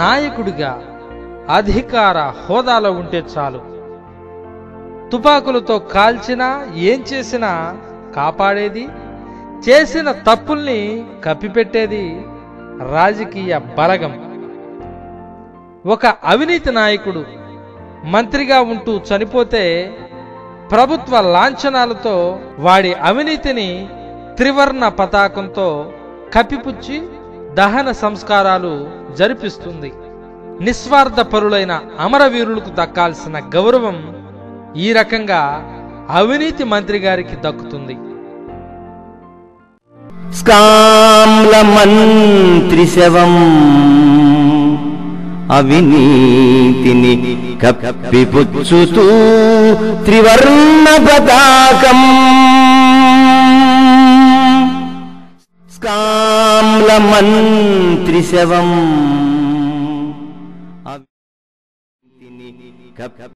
నాయకుడిగా అధికార హోదాలో ఉంటే చాలు. తుపాకులతో కాల్చినా ఏం చేసినా కాపాడేది చేసిన తప్పుల్ని కప్పిపెట్టేది రాజకీయ బలగం. ఒక అవినీతి నాయకుడు మంత్రిగా ఉంటూ చనిపోతే ప్రభుత్వ లాంఛనాలతో వాడి అవినీతిని త్రివర్ణ పతాకంతో కప్పిపుచ్చి దహన సంస్కారాలు జరిపిస్తుంది. నిస్వార్థ పరులైన అమరవీరులకు దక్కాల్సిన గౌరవం ఈ రకంగా అవినీతి మంత్రి గారికి దక్కుతుంది. స్కామ్లమంత్రిశవం అవినీతిని కప్పిపుచ్చుతూ త్రివర్ణ పతాకం. స్కా అవినీతిని కప్పి